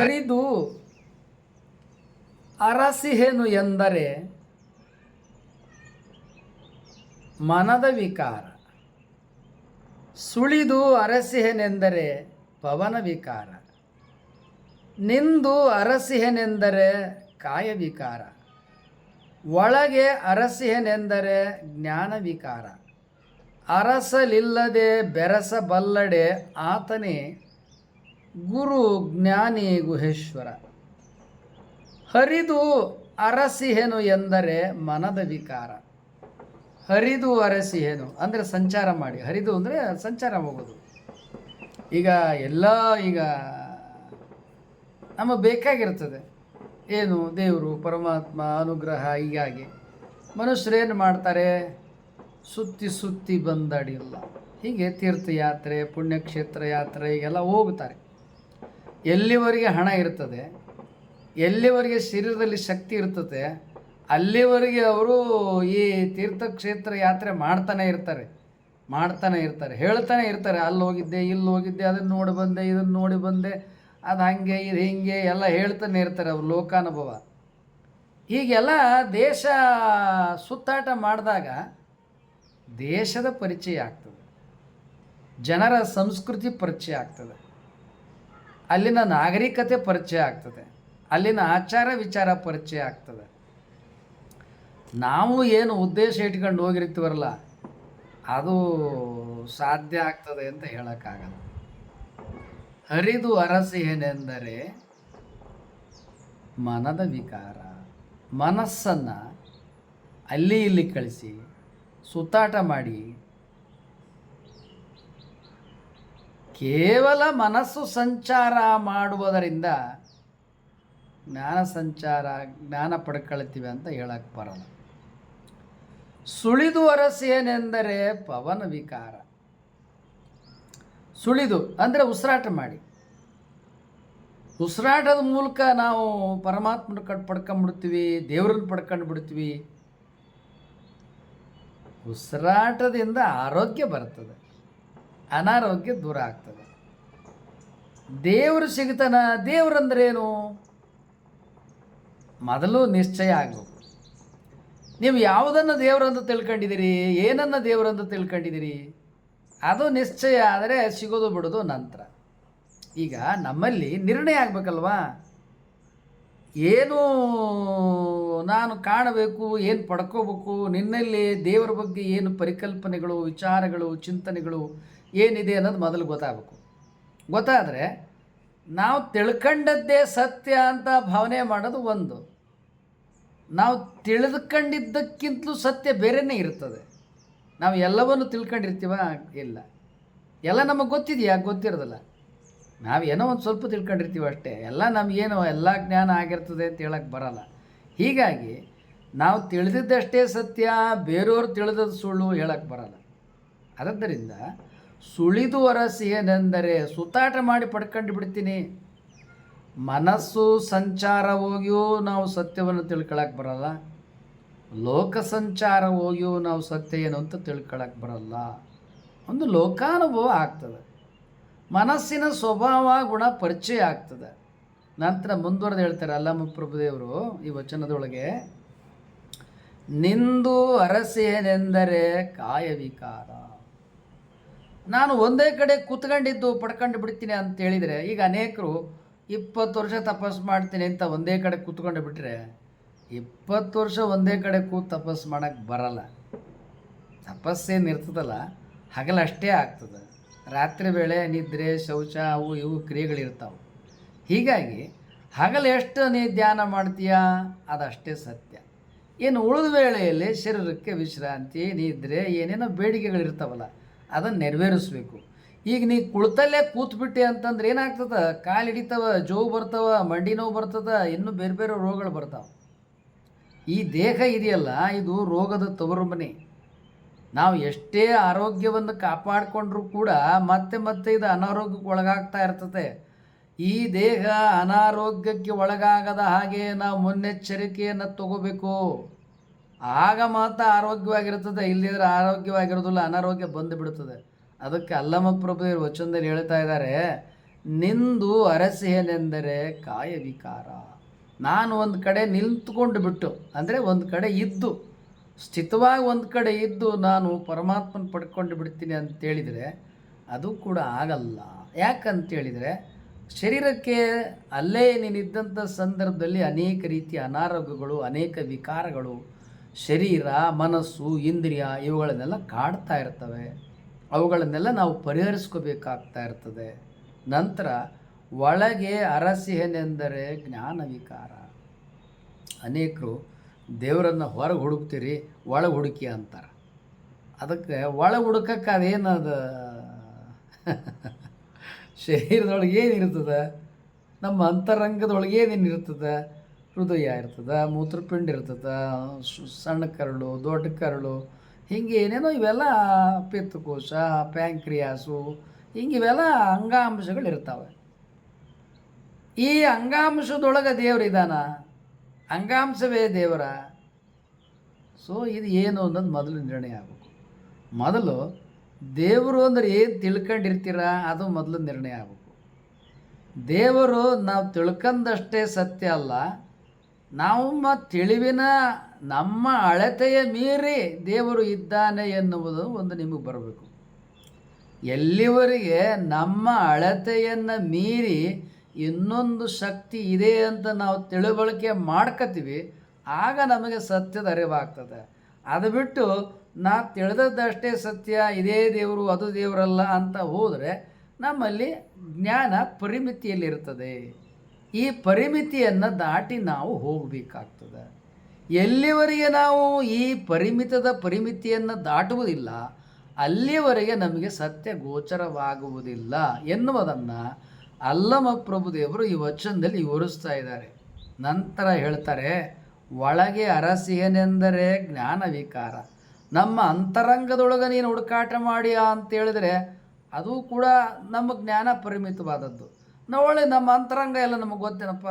ಹರಿದು ಅರಸಿಹೆನು ಎಂದರೆ ಮನದ ವಿಕಾರ. ಸುಳಿದು ಅರಸಿಹೆನೆಂದರೆ ಪವನ ವಿಕಾರ. ನಿಂದು ಅರಸಿಹೆನೆಂದರೆ ಕಾಯ ವಿಕಾರ. ಒಳಗೆ ಅರಸಿಹೆನೆಂದರೆ ಜ್ಞಾನ ವಿಕಾರ. ಅರಸಲಿಲ್ಲದೆ ಬೆರಸಬಲ್ಲಡೆ ಆತನೇ ಗುರು ಜ್ಞಾನಿ ಗುಹೇಶ್ವರ. ಹರಿದು ಅರಸಿಹೆನು ಎಂದರೆ ಮನದ ವಿಕಾರ. ಹರಿದು ಅರಸಿಹೆನು ಅಂದರೆ ಸಂಚಾರ ಮಾಡಿ. ಹರಿದು ಅಂದರೆ ಸಂಚಾರ ಹೋಗೋದು. ಈಗ ಎಲ್ಲ ಈಗ ನಮಗೆ ಬೇಕಾಗಿರ್ತದೆ. ಏನು? ದೇವರು, ಪರಮಾತ್ಮ, ಅನುಗ್ರಹ, ಹೀಗಾಗಿ. ಮನುಷ್ಯರೇನು ಮಾಡ್ತಾರೆ? ಸುತ್ತಿ ಸುತ್ತಿ ಬಂದಡಿಲ್ಲ. ಹೀಗೆ ತೀರ್ಥಯಾತ್ರೆ, ಪುಣ್ಯಕ್ಷೇತ್ರ ಯಾತ್ರೆ, ಹೀಗೆಲ್ಲ ಹೋಗ್ತಾರೆ. ಎಲ್ಲಿವರೆಗೆ ಹಣ ಇರ್ತದೆ, ಎಲ್ಲಿವರೆಗೆ ಶರೀರದಲ್ಲಿ ಶಕ್ತಿ ಇರ್ತದೆ, ಅಲ್ಲಿವರೆಗೆ ಅವರು ಈ ತೀರ್ಥಕ್ಷೇತ್ರ ಯಾತ್ರೆ ಮಾಡ್ತಾನೆ ಇರ್ತಾರೆ ಮಾಡ್ತಾನೆ ಇರ್ತಾರೆ, ಹೇಳ್ತಾನೆ ಇರ್ತಾರೆ ಅಲ್ಲಿ ಹೋಗಿದ್ದೆ ಇಲ್ಲಿ ಹೋಗಿದ್ದೆ ಅದನ್ನು ನೋಡಿ ಬಂದೆ ಇದನ್ನು ನೋಡಿ ಬಂದೆ, ಅದು ಹಾಗೆ, ಇದು ಹಿಂಗೆ ಎಲ್ಲ ಹೇಳ್ತಾನೆ ಇರ್ತಾರೆ ಅವ್ರು ಲೋಕಾನುಭವ. ಹೀಗೆಲ್ಲ ದೇಶ ಸುತ್ತಾಟ ಮಾಡಿದಾಗ ದೇಶದ ಪರಿಚಯ ಆಗ್ತದೆ, ಜನರ ಸಂಸ್ಕೃತಿ ಪರಿಚಯ ಆಗ್ತದೆ. ಅಲ್ಲಿನ ನಾಗರಿಕತೆ ಪರಿಚಯ ಆಗ್ತದೆ. ಅಲ್ಲಿನ ಆಚಾರ ವಿಚಾರ ಪರಿಚಯ ಆಗ್ತದೆ. ನಾವು ಏನು ಉದ್ದೇಶ ಇಟ್ಕೊಂಡು ಹೋಗಿರ್ತೀವಲ್ಲ ಅದು ಸಾಧ್ಯ ಆಗ್ತದೆ ಅಂತ ಹೇಳೋಕ್ಕಾಗಲ್ಲ. ಹರಿದು ಅರಸಿಹೇನೆಂದರೆ ಮನದ ವಿಕಾರ, ಮನಸ್ಸನ್ನು ಅಲ್ಲಿ ಇಲ್ಲಿ ಕಳಿಸಿ, ಸುತ್ತಾಟ ಮಾಡಿ ಕೇವಲ ಮನಸ್ಸು ಸಂಚಾರ ಮಾಡುವುದರಿಂದ ಜ್ಞಾನ ಸಂಚಾರ, ಜ್ಞಾನ ಪಡ್ಕೊಳ್ತೀವಿ ಅಂತ ಹೇಳಕ್ಕೆ ಬರಲ್ಲ. ಸುಳಿದು ಅರಸೇನೆಂದರೆ ಪವನ ವಿಕಾರ. ಸುಳಿದು ಅಂದರೆ ಉಸಿರಾಟ ಮಾಡಿ. ಉಸಿರಾಟದ ಮೂಲಕ ನಾವು ಪರಮಾತ್ಮನ ಕಟ್ ಪಡ್ಕೊಂಡ್ಬಿಡ್ತೀವಿ, ದೇವ್ರನ್ನ ಪಡ್ಕೊಂಡು ಬಿಡ್ತೀವಿ ಉಸಿರಾಟದಿಂದ ಆರೋಗ್ಯ ಬರ್ತದೆ. ಅನಾರೋಗ್ಯ ದೂರ ಆಗ್ತದೆ. ದೇವರು ಸಿಗ್ತಾನ, ದೇವ್ರಂದ್ರೇನು? ಮೊದಲು ನಿಶ್ಚಯ ಆಗಬೇಕು. ನೀವು ಯಾವುದನ್ನು ದೇವರಂತ ತಿಳ್ಕೊಂಡಿದ್ದೀರಿ, ಏನನ್ನು ದೇವರಂತ ತಿಳ್ಕೊಂಡಿದ್ದೀರಿ, ಅದು ನಿಶ್ಚಯ ಆದರೆ ಸಿಗೋದು ಬಿಡೋದು ನಂತರ. ಈಗ ನಮ್ಮಲ್ಲಿ ನಿರ್ಣಯ ಆಗಬೇಕಲ್ವಾ? ಏನು ನಾನು ಕಾಣಬೇಕು, ಏನು ಪಡ್ಕೋಬೇಕು, ನಿನ್ನಲ್ಲಿ ದೇವರ ಬಗ್ಗೆ ಏನು ಪರಿಕಲ್ಪನೆಗಳು, ವಿಚಾರಗಳು, ಚಿಂತನೆಗಳು ಏನಿದೆ ಅನ್ನೋದು ಮೊದಲು ಗೊತ್ತಾಗಬೇಕು. ಗೊತ್ತಾದರೆ ನಾವು ತಿಳ್ಕೊಂಡದ್ದೇ ಸತ್ಯ ಅಂತ ಭಾವನೆ ಮಾಡೋದು ಒಂದು. ನಾವು ತಿಳಿದುಕೊಂಡಿದ್ದಕ್ಕಿಂತಲೂ ಸತ್ಯ ಬೇರೆಯೇ ಇರ್ತದೆ. ನಾವು ಎಲ್ಲವನ್ನು ತಿಳ್ಕೊಂಡಿರ್ತೀವ? ಇಲ್ಲ. ಎಲ್ಲ ನಮಗೆ ಗೊತ್ತಿದೆಯಾ? ಗೊತ್ತಿರೋದಿಲ್ಲ. ನಾವು ಏನೋ ಒಂದು ಸ್ವಲ್ಪ ತಿಳ್ಕೊಂಡಿರ್ತೀವಿ ಅಷ್ಟೇ. ಎಲ್ಲ ನಮಗೇನು ಎಲ್ಲ ಜ್ಞಾನ ಆಗಿರ್ತದೆ ಅಂತ ಹೇಳಕ್ಕೆ ಬರಲ್ಲ. ಹೀಗಾಗಿ ನಾವು ತಿಳಿದಿದ್ದಷ್ಟೇ ಸತ್ಯ, ಬೇರೆಯವ್ರು ತಿಳಿದದ್ದು ಸುಳ್ಳು ಹೇಳಕ್ಕೆ ಬರಲ್ಲ. ಆದ್ದರಿಂದ ಸುಳಿದು ಅರಸಿ ಏನೆಂದರೆ ಸುತ್ತಾಟ ಮಾಡಿ ಪಡ್ಕೊಂಡು ಬಿಡ್ತೀನಿ. ಮನಸ್ಸು ಸಂಚಾರ ಹೋಗಿಯೂ ನಾವು ಸತ್ಯವನ್ನು ತಿಳ್ಕೊಳಕ್ಕೆ ಬರಲ್ಲ. ಲೋಕ ಸಂಚಾರ ಹೋಗಿಯೂ ನಾವು ಸತ್ಯ ಏನು ಅಂತ ತಿಳ್ಕೊಳಕ್ಕೆ ಬರಲ್ಲ. ಒಂದು ಲೋಕಾನುಭವ ಆಗ್ತದೆ. ಮನಸ್ಸಿನ ಸ್ವಭಾವ, ಗುಣ ಪರಿಚಯ ಆಗ್ತದೆ. ನಂತರ ಮುಂದುವರೆದು ಹೇಳ್ತಾರೆ ಅಲ್ಲಮ್ಮ ಪ್ರಭುದೇವರು ಈ ವಚನದೊಳಗೆ, ನಿಂದು ಅರಸೇನೆಂದರೆ ಕಾಯ ವಿಕಾರ ನಾನು ಒಂದೇ ಕಡೆ ಕೂತ್ಕೊಂಡಿದ್ದು ಪಡ್ಕೊಂಡು ಬಿಡ್ತೀನಿ ಅಂತ ಹೇಳಿದರೆ, ಈಗ ಅನೇಕರು ಇಪ್ಪತ್ತು ವರ್ಷ ತಪಸ್ಸು ಮಾಡ್ತೀನಿ ಅಂತ ಒಂದೇ ಕಡೆ ಕೂತ್ಕೊಂಡು ಬಿಟ್ಟರೆ ಇಪ್ಪತ್ತು ವರ್ಷ ಒಂದೇ ಕಡೆ ಕೂತು ತಪಸ್ಸು ಮಾಡೋಕ್ಕೆ ಬರಲ್ಲ. ತಪಸ್ಸೇನು ಇರ್ತದಲ್ಲ ಹಗಲಷ್ಟೇ ಆಗ್ತದೆ. ರಾತ್ರಿ ವೇಳೆ ನಿದ್ರೆ, ಶೌಚ, ಅವು ಇವು ಕ್ರಿಯೆಗಳಿರ್ತಾವೆ. ಹೀಗಾಗಿ ಹಗಲು ಎಷ್ಟು ನೀ ಧ್ಯಾನ ಮಾಡ್ತೀಯಾ, ಅದಷ್ಟೇ ಸತ್ಯ. ಏನು ಉಳಿದ ವೇಳೆಯಲ್ಲಿ ಶರೀರಕ್ಕೆ ವಿಶ್ರಾಂತಿ, ನಿದ್ರೆ, ಏನೇನೋ ಬೇಡಿಕೆಗಳಿರ್ತಾವಲ್ಲ ಅದನ್ನು ನೆರವೇರಿಸ್ಬೇಕು. ಈಗ ನೀ ಕುಳಿತಲ್ಲೇ ಕೂತ್ಬಿಟ್ಟೆ ಅಂತಂದ್ರೆ ಏನಾಗ್ತದ? ಕಾಲು ಹಿಡಿತಾವ, ಜೋವು ಬರ್ತಾವ, ಮಂಡಿ ನೋವು ಬರ್ತದ, ಇನ್ನೂ ಬೇರೆ ಬೇರೆ ರೋಗಗಳು ಬರ್ತಾವೆ. ಈ ದೇಹ ಇದೆಯಲ್ಲ, ಇದು ರೋಗದ ತವರು ಮನೆ ನಾವು ಎಷ್ಟೇ ಆರೋಗ್ಯವನ್ನು ಕಾಪಾಡಿಕೊಂಡ್ರೂ ಕೂಡ ಮತ್ತೆ ಮತ್ತೆ ಇದು ಅನಾರೋಗ್ಯಕ್ಕೆ ಒಳಗಾಗ್ತಾ ಇರ್ತದೆ. ಈ ದೇಹ ಅನಾರೋಗ್ಯಕ್ಕೆ ಒಳಗಾಗದ ಹಾಗೆ ನಾವು ಮುನ್ನೆಚ್ಚರಿಕೆಯನ್ನು ತಗೋಬೇಕು. ಆಗ ಮಾತ್ರ ಆರೋಗ್ಯವಾಗಿರ್ತದೆ ಇಲ್ಲಿದ್ರೆ ಆರೋಗ್ಯವಾಗಿರೋದಿಲ್ಲ, ಅನಾರೋಗ್ಯ ಬಂದು ಬಿಡುತ್ತದೆ ಅದಕ್ಕೆ ಪ್ರಭು ಇವರು ವಚನದಲ್ಲಿ ಹೇಳ್ತಾ ಇದ್ದಾರೆ, ನಿಂದು ಅರಸೇನೆಂದರೆ ಕಾಯ ವಿಕಾರ ನಾನು ಒಂದು ಕಡೆ ನಿಂತ್ಕೊಂಡು ಬಿಟ್ಟು, ಅಂದರೆ ಒಂದು ಕಡೆ ಇದ್ದು, ಸ್ಥಿತವಾಗಿ ಒಂದು ಕಡೆ ಇದ್ದು ನಾನು ಪರಮಾತ್ಮನ ಪಡ್ಕೊಂಡು ಬಿಡ್ತೀನಿ ಅಂತೇಳಿದರೆ ಅದು ಕೂಡ ಆಗಲ್ಲ. ಯಾಕಂತೇಳಿದರೆ, ಶರೀರಕ್ಕೆ ಅಲ್ಲೇ ನೀನಿದ್ದಂಥ ಸಂದರ್ಭದಲ್ಲಿ ಅನೇಕ ರೀತಿಯ ಅನಾರೋಗ್ಯಗಳು, ಅನೇಕ ವಿಕಾರಗಳು ಶರೀರ, ಮನಸ್ಸು, ಇಂದ್ರಿಯ ಇವುಗಳನ್ನೆಲ್ಲ ಕಾಡ್ತಾ ಇರ್ತವೆ. ಅವುಗಳನ್ನೆಲ್ಲ ನಾವು ಪರಿಹರಿಸ್ಕೋಬೇಕಾಗ್ತಾ ಇರ್ತದೆ. ನಂತರ ಒಳಗೆ ಅರಸಿಹನೆಂದರೆ ಜ್ಞಾನ ವಿಕಾರ ಅನೇಕರು ದೇವರನ್ನು ಹೊರಗೆ ಹುಡುಕ್ತೀರಿ, ಒಳಗೆ ಹುಡುಕಿ ಅಂತಾರೆ. ಅದಕ್ಕೆ ಒಳ ಹುಡುಕಕ್ಕೆ ಅದೇನದು? ಶರೀರದೊಳಗೆ ಏನಿರ್ತದೆ? ನಮ್ಮ ಅಂತರಂಗದೊಳಗೆ ಏನೇನು ಇರ್ತದೆ ಹೃದಯ ಇರ್ತದೆ, ಮೂತ್ರಪಿಂಡ ಇರ್ತದೆ ಸಣ್ಣ ಕರಳು, ದೊಡ್ಡ ಕರಳು, ಹಿಂಗೆ ಏನೇನೋ ಇವೆಲ್ಲ ಪಿತ್ತಕೋಶ ಪ್ಯಾಂಕ್ರಿಯಾಸು, ಹಿಂಗೆ ಇವೆಲ್ಲ ಅಂಗಾಂಶಗಳು ಇರ್ತಾವೆ. ಈ ಅಂಗಾಂಶದೊಳಗೆ ದೇವರಿದ್ದಾನ ಅಂಗಾಂಶವೇ ದೇವರ? ಸೊ, ಇದು ಏನು ಅನ್ನೋದು ಮೊದಲು ನಿರ್ಣಯ ಆಗಬೇಕು. ಮೊದಲು ದೇವರು ಅಂದ್ರೆ ಏನು ತಿಳ್ಕೊಂಡಿರ್ತೀರ, ಅದು ಮೊದಲು ನಿರ್ಣಯ ಆಗಬೇಕು. ದೇವರು ನಾವು ತಿಳ್ಕೊಂಡಷ್ಟೇ ಸತ್ಯ ಅಲ್ಲ ನಮ್ಮ ತಿಳಿವಿನ ನಮ್ಮ ಅಳತೆಯ ಮೀರಿ ದೇವರು ಇದ್ದಾನೆ ಎನ್ನುವುದು ಒಂದು ನಿಮಗೆ ಬರಬೇಕು. ಎಲ್ಲಿವರೆಗೆ ನಮ್ಮ ಅಳತೆಯನ್ನು ಮೀರಿ ಇನ್ನೊಂದು ಶಕ್ತಿ ಇದೆ ಅಂತ ನಾವು ತಿಳುವಳಿಕೆ ಮಾಡ್ಕೋತೀವಿ, ಆಗ ನಮಗೆ ಸತ್ಯದ ಅರಿವಾಗ್ತದೆ. ಅದು ಬಿಟ್ಟು ನಾ ತಿಳಿದದ್ದಷ್ಟೇ ಸತ್ಯ, ಇದೇ ದೇವರು, ಅದು ದೇವರಲ್ಲ ಅಂತ ಹೋದರೆ ನಮ್ಮಲ್ಲಿ ಜ್ಞಾನ ಪರಿಮಿತಿಯಲ್ಲಿರ್ತದೆ. ಈ ಪರಿಮಿತಿಯನ್ನು ದಾಟಿ ನಾವು ಹೋಗಬೇಕಾಗ್ತದೆ. ಎಲ್ಲಿವರೆಗೆ ನಾವು ಈ ಪರಿಮಿತದ ಪರಿಮಿತಿಯನ್ನು ದಾಟುವುದಿಲ್ಲ ಅಲ್ಲಿಯವರೆಗೆ ನಮಗೆ ಸತ್ಯ ಗೋಚರವಾಗುವುದಿಲ್ಲ ಎನ್ನುವುದನ್ನು ಅಲ್ಲಮ ಪ್ರಭುದೇವರು ಈ ವಚನದಲ್ಲಿ ವಿವರಿಸ್ತಾ ಇದ್ದಾರೆ. ನಂತರ ಹೇಳ್ತಾರೆ, ಒಳಗೆ ಅರಸಿಯನೆಂದರೆ ಜ್ಞಾನ ವಿಕಾರ. ನಮ್ಮ ಅಂತರಂಗದೊಳಗೆ ನೀನು ಹುಡುಕಾಟ ಮಾಡಿಯಾ ಅಂತ ಹೇಳಿದ್ರೆ, ಅದು ಕೂಡ ನಮ್ಮ ಜ್ಞಾನ ಪರಿಮಿತವಾದದ್ದು. ನಾವೊಳ್ಳೆ ನಮ್ಮ ಅಂತರಂಗ ಎಲ್ಲ ನಮಗೆ ಗೊತ್ತೇನಪ್ಪ?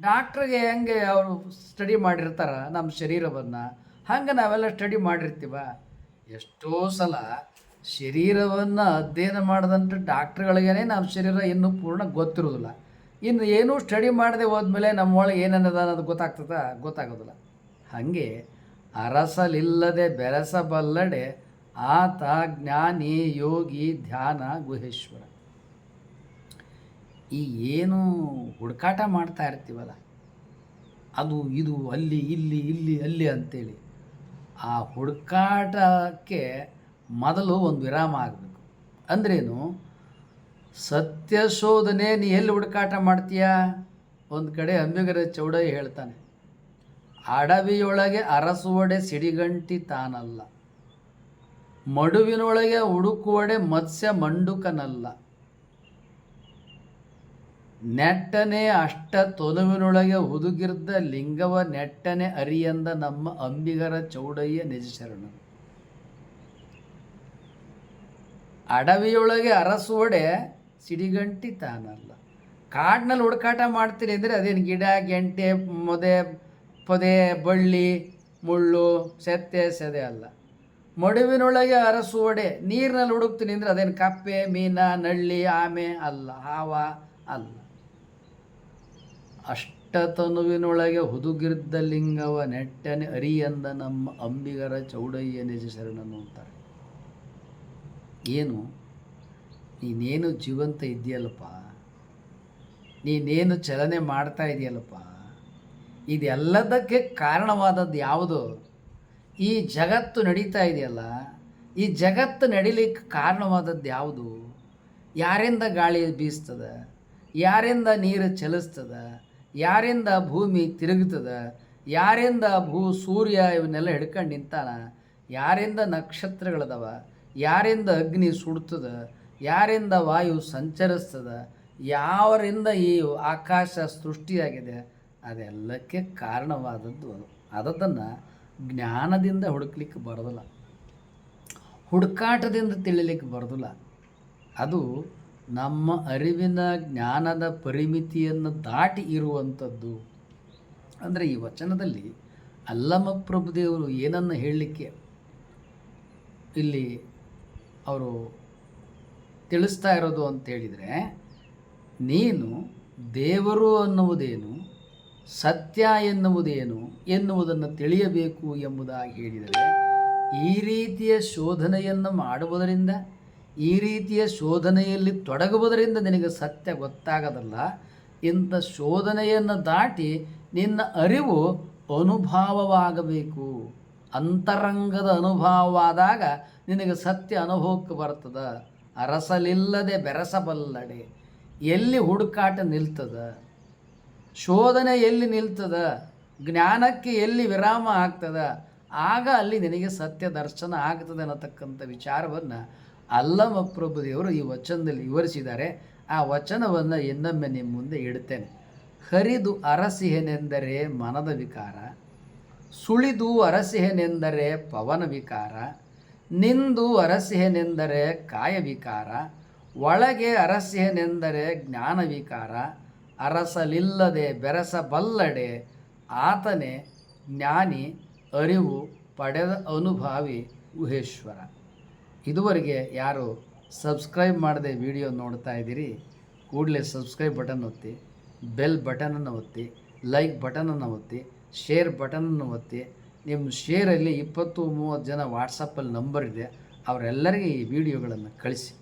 ಡಾಕ್ಟ್ರಿಗೆ ಹೆಂಗೆ ಅವರು ಸ್ಟಡಿ ಮಾಡಿರ್ತಾರ ನಮ್ಮ ಶರೀರವನ್ನು, ಹಂಗೆ ನಾವೆಲ್ಲ ಸ್ಟಡಿ ಮಾಡಿರ್ತೀವ? ಎಷ್ಟೋ ಸಲ ಶರೀರವನ್ನು ಅಧ್ಯಯನ ಮಾಡಿದಂಥ ಡಾಕ್ಟ್ರುಗಳಿಗೇ ನಮ್ಮ ಶರೀರ ಇನ್ನೂ ಪೂರ್ಣ ಗೊತ್ತಿರೋದಿಲ್ಲ. ಇನ್ನು ಏನೂ ಸ್ಟಡಿ ಮಾಡದೆ ಹೋದ್ಮೇಲೆ ನಮ್ಮ ಒಳಗೆ ಏನೇನದ ಅನ್ನೋದು ಗೊತ್ತಾಗ್ತದ? ಗೊತ್ತಾಗೋದಿಲ್ಲ. ಹಾಗೆ ಅರಸಲಿಲ್ಲದೆ ಬೆರಸಬಲ್ಲಡೆ ಆತ ಜ್ಞಾನಿ ಯೋಗಿ ಧ್ಯಾನ ಗುಹೇಶ್ವರ. ಈ ಏನು ಹುಡುಕಾಟ ಮಾಡ್ತಾ ಇರ್ತೀವಲ್ಲ, ಅದು ಇದು ಅಲ್ಲಿ, ಇಲ್ಲಿ ಇಲ್ಲಿ, ಅಲ್ಲಿ ಅಂತೇಳಿ, ಆ ಹುಡುಕಾಟಕ್ಕೆ ಮೊದಲು ಒಂದು ವಿರಾಮ ಆಗಬೇಕು. ಅಂದ್ರೇನು, ಸತ್ಯ ಶೋಧನೆ, ನೀ ಎಲ್ಲಿ ಹುಡುಕಾಟ ಮಾಡ್ತೀಯಾ? ಒಂದು ಕಡೆ ಅಂಬಿಗರ ಚೌಡಯ್ಯ ಹೇಳ್ತಾನೆ, ಅಡವಿಯೊಳಗೆ ಅರಸುವಡೆ ಸಿಡಿಗಂಟಿ ತಾನಲ್ಲ, ಮಡುವಿನೊಳಗೆ ಹುಡುಕುವಡೆ ಮತ್ಸ್ಯ ಮಂಡುಕನಲ್ಲ. ನೆಟ್ಟನೆ ಅಷ್ಟ ತೊಲುವಿನೊಳಗೆ ಹುದುಗಿರ್ದ ಲಿಂಗವ ನೆಟ್ಟನೆ ಅರಿಯಂದ ನಮ್ಮ ಅಂಬಿಗರ ಚೌಡಯ್ಯ ನಿಜ ಶರಣ ಅಡವಿಯೊಳಗೆ ಅರಸುವಡೆ ಸಿಡಿಗಂಟಿ ತಾನಲ್ಲ. ಕಾಡಿನಲ್ಲಿ ಹುಡುಕಾಟ ಮಾಡ್ತೀರಿ ಅಂದರೆ ಅದೇನು ಗಿಡ, ಗೆಂಟೆ, ಮೊದೆ, ಪೊದೆ, ಬಳ್ಳಿ, ಮುಳ್ಳು, ಸೆತ್ತೆ, ಸೆದೆ ಅಲ್ಲ. ಮಡುವಿನೊಳಗೆ ಅರಸುವಡೆ ನೀರಿನಲ್ಲಿ ಹುಡುಕ್ತೀನಿ ಅಂದರೆ ಅದೇನು ಕಪ್ಪೆ, ಮೀನ, ನಳ್ಳಿ, ಆಮೆ ಅಲ್ಲ, ಹಾವ ಅಲ್ಲ. ಅಷ್ಟತನುವಿನೊಳಗೆ ಹುದುಗಿರ್ದ ಲಿಂಗವ ನೆಟ್ಟನೆ ಅರಿಯಂದ ನಮ್ಮ ಅಂಬಿಗರ ಚೌಡಯ್ಯ ನಿಜ ಶರಣನು ಅಂತಾರೆ. ಏನು? ನೀನೇನು ಜೀವಂತ ಇದೆಯಲ್ಲಪ್ಪ ನೀನೇನು ಚಲನೆ ಮಾಡ್ತಾ ಇದೆಯಲ್ಲಪ್ಪ ಇದೆಲ್ಲದಕ್ಕೆ ಕಾರಣವಾದದ್ದು ಯಾವುದು? ಈ ಜಗತ್ತು ನಡೀತಾ ಇದೆಯಲ್ಲ, ಈ ಜಗತ್ತು ನಡೀಲಿಕ್ಕೆ ಕಾರಣವಾದದ್ದು ಯಾವುದು? ಯಾರಿಂದ ಗಾಳಿ ಬೀಸ್ತದೆ? ಯಾರಿಂದ ನೀರು ಚಲಿಸ್ತದ? ಯಾರಿಂದ ಭೂಮಿ ತಿರುಗುತ್ತದ? ಯಾರಿಂದ ಭೂ ಸೂರ್ಯ ಇವನ್ನೆಲ್ಲ ಹಿಡ್ಕೊಂಡು ನಿಂತಾನ? ಯಾರಿಂದ ನಕ್ಷತ್ರಗಳದವ? ಯಾರಿಂದ ಅಗ್ನಿ ಸುಡ್ತದ? ಯಾರಿಂದ ವಾಯು ಸಂಚರಿಸ್ತದ? ಯಾವರಿಂದ ಈ ಆಕಾಶ ಸೃಷ್ಟಿಯಾಗಿದೆ? ಅದೆಲ್ಲಕ್ಕೆ ಕಾರಣವಾದದ್ದು ಅದು. ಅದನ್ನು ಜ್ಞಾನದಿಂದ ಹುಡುಕ್ಲಿಕ್ಕೆ ಬರೋದಿಲ್ಲ. ಹುಡುಕಾಟದಿಂದ ತಿಳಿಲಿಕ್ಕೆ ಬರೋದಿಲ್ಲ. ಅದು ನಮ್ಮ ಅರಿವಿನ ಜ್ಞಾನದ ಪರಿಮಿತಿಯನ್ನು ದಾಟಿ ಇರುವಂಥದ್ದು. ಅಂದರೆ ಈ ವಚನದಲ್ಲಿ ಅಲ್ಲಮ ಪ್ರಭುದೇವರು ಏನನ್ನು ಹೇಳಲಿಕ್ಕೆ ಇಲ್ಲಿ ಅವರು ತಿಳಿಸ್ತಾ ಇರೋದು ಅಂತ ಹೇಳಿದರೆ, ನೀನು ದೇವರು ಅನ್ನುವುದೇನು, ಸತ್ಯ ಎನ್ನುವುದೇನು ಎನ್ನುವುದನ್ನು ತಿಳಿಯಬೇಕು ಎಂಬುದಾಗಿ ಹೇಳಿದರೆ, ಈ ರೀತಿಯ ಶೋಧನೆಯನ್ನು ಮಾಡುವುದರಿಂದ ಈ ರೀತಿಯ ಶೋಧನೆಯಲ್ಲಿ ತೊಡಗುವುದರಿಂದ ನಿನಗೆ ಸತ್ಯ ಗೊತ್ತಾಗದಲ್ಲ. ಇಂಥ ಶೋಧನೆಯನ್ನು ದಾಟಿ ನಿನ್ನ ಅರಿವು ಅನುಭವವಾಗಬೇಕು. ಅಂತರಂಗದ ಅನುಭವವಾದಾಗ ನಿನಗೆ ಸತ್ಯ ಅನುಭವಕ್ಕೆ ಬರ್ತದ. ಅರಸಲಿಲ್ಲದೆ ಬೆರಸಬಲ್ಲಡೆ. ಎಲ್ಲಿ ಹುಡುಕಾಟ ನಿಲ್ತದ? ಶೋಧನೆ ಎಲ್ಲಿ ನಿಲ್ತದ? ಜ್ಞಾನಕ್ಕೆ ಎಲ್ಲಿ ವಿರಾಮ ಆಗ್ತದ? ಆಗ ಅಲ್ಲಿ ನಿನಗೆ ಸತ್ಯ ದರ್ಶನ ಆಗ್ತದೆ ಅನ್ನತಕ್ಕಂಥ ವಿಚಾರವನ್ನು ಅಲ್ಲಮ ಪ್ರಭುದೇವರು ಈ ವಚನದಲ್ಲಿ ವಿವರಿಸಿದ್ದಾರೆ. ಆ ವಚನವನ್ನು ಇನ್ನೊಮ್ಮೆ ನಿಮ್ಮ ಮುಂದೆ ಇಡ್ತೇನೆ. ಹರಿದು ಅರಸಿಹೆನೆಂದರೆ ಮನದ ವಿಕಾರ, ಸುಳಿದು ಅರಸಿಹೆನೆಂದರೆ ಪವನ ವಿಕಾರ, ನಿಂದು ಅರಸಿಹೆನೆಂದರೆ ಕಾಯ ವಿಕಾರ, ಒಳಗೆ ಅರಸಿಹೆನೆಂದರೆ ಜ್ಞಾನ ವಿಕಾರ, ಅರಸಲಿಲ್ಲದೆ ಬೆರಸಬಲ್ಲಡೆ, ಆತನೇ ಜ್ಞಾನಿ, ಅರಿವು ಪಡೆದ ಅನುಭಾವಿ ಗುಹೇಶ್ವರ. ಇದುವರೆಗೆ ಯಾರು ಸಬ್ಸ್ಕ್ರೈಬ್ ಮಾಡದೆ ವಿಡಿಯೋ ನೋಡ್ತಾ ಇದ್ದೀರಿ, ಕೂಡಲೇ ಸಬ್ಸ್ಕ್ರೈಬ್ ಬಟನ್ ಒತ್ತಿ, ಬೆಲ್ ಬಟನನ್ನು ಒತ್ತಿ, ಲೈಕ್ ಬಟನನ್ನು ಒತ್ತಿ, ಶೇರ್ ಬಟನನ್ನು ಒತ್ತಿ. ನಿಮ್ಮ ಶೇರಲ್ಲಿ ಇಪ್ಪತ್ತು ಮೂವತ್ತು ಜನ ವಾಟ್ಸಪ್ಪಲ್ಲಿ ನಂಬರ್ ಇದೆ, ಅವರೆಲ್ಲರಿಗೆ ಈ ವಿಡಿಯೋಗಳನ್ನು ಕಳಿಸಿ.